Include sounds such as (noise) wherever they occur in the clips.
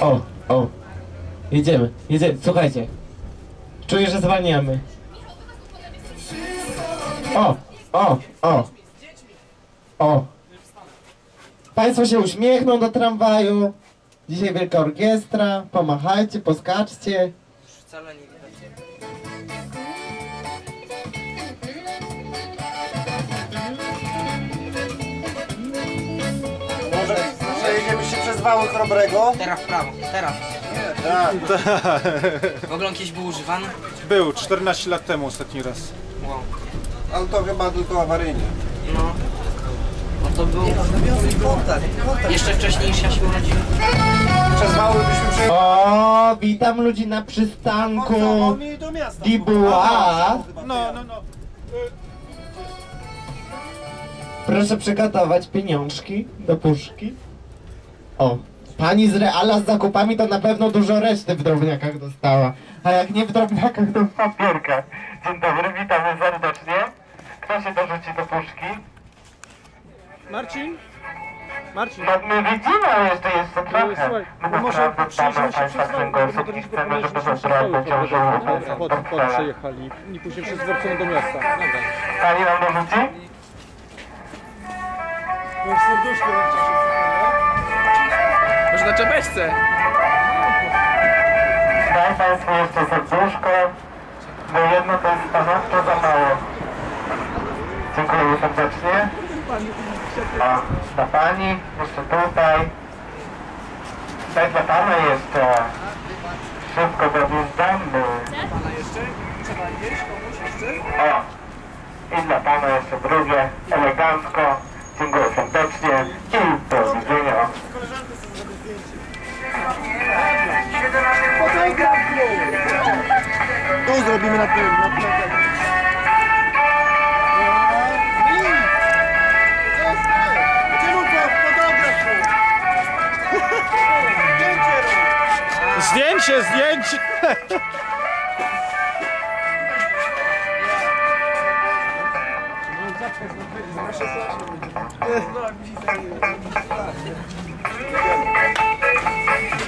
O, o. Jedziemy, jedziemy, słuchajcie. Czuję, że zwalniamy. O, o, o. O. Państwo się uśmiechną do tramwaju. Dzisiaj wielka orkiestra. Pomachajcie, poskaczcie. Wcale nie wały chrobrego? Teraz w prawo, teraz. Tak. W ogóle on kiedyś był używany? Był, 14 lat temu ostatni raz. Wow. Ale to chyba tylko awaryjnie. No. No to był... Jeszcze wcześniej niż ja się urodziłem. Przez wały byśmy przejechali. O, witam ludzi na przystanku. Oni do miasta. Dibuła. No, no, no. Proszę przygotować pieniążki do puszki. O, pani z Reala z zakupami to na pewno dużo reszty w drobniakach dostała. A jak nie w drobniakach, to w papierkach. Dzień dobry, witamy serdecznie. Kto się dorzuci do puszki? Marcin? Marcin? No my widzimy jeszcze, jeszcze trochę. słuchaj, no może dbamy się przez kręgosłup bo to chcemy, żeby się wybrano ciążowo. pod, pod przejechali i później przez Wrocław do miasta. Dobra. Pani nam dorzuci? Może na czepeczce? Daj Państwu jeszcze serduszko, bo jedno to jest stanowczo za mało. Dziękuję serdecznie. O, dla Pani, jeszcze tutaj. Daj dla Pana jeszcze. Szybko dojeżdżamy. O, i dla Pana jeszcze drugie, elegancko. Dziękuję serdecznie Tu zrobimy na tym. Na tym. Zdjęcie, zdjęcie!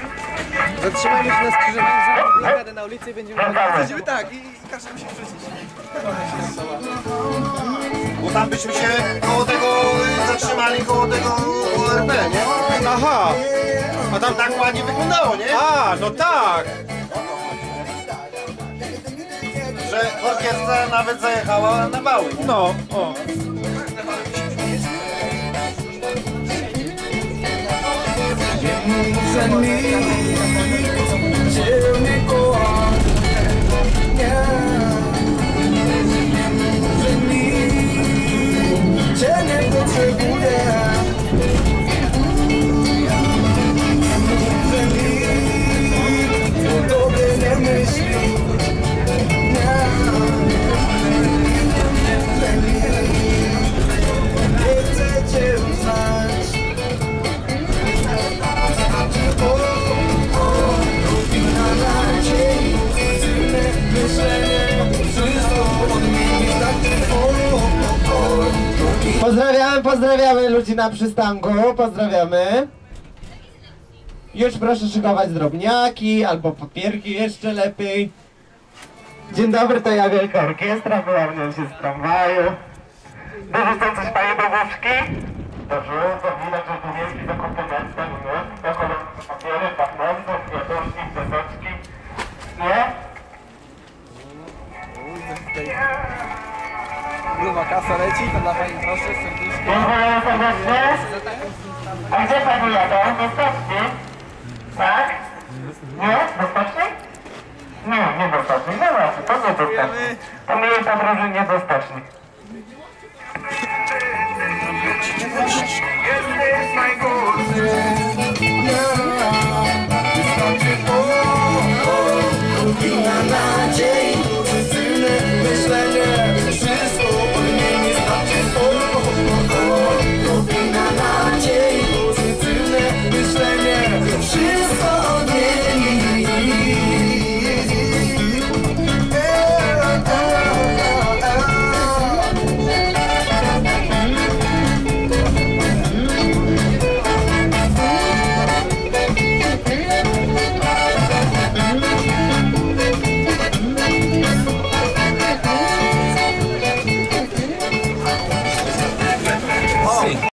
(laughs) Zatrzymajmy się na skrzyżowaniu, zrobimy blokadę na ulicy i będziemy... Będziemy tak i, i każemy się wrzucić. Bo tam byśmy się koło tego zatrzymali, koło tego ORP, nie? Aha! A tam tak ładnie wyglądało, nie? A, no tak! Że orkiestra nawet zajechała na nie? No, o. Pozdrawiamy, pozdrawiamy ludzi na przystanku, pozdrawiamy. Już proszę szykować drobniaki albo papierki jeszcze lepiej. Dzień dobry, to ja Wielka Orkiestra, wyłaniam się z tramwaju. Dorzucą coś Panie Bobuszki? Dorzucą, widać, że miasta, kasa leci, to dla Pani proszę serdecznie. Dziękuję serdecznie. A gdzie Pani jadą? Bezpiecznie? Tak? Nie? Bezpiecznie? Nie, nie bezpiecznie. No właśnie, to nie bezpiecznie. To miłej podróży niebezpiecznie. Jesteś najgorszy.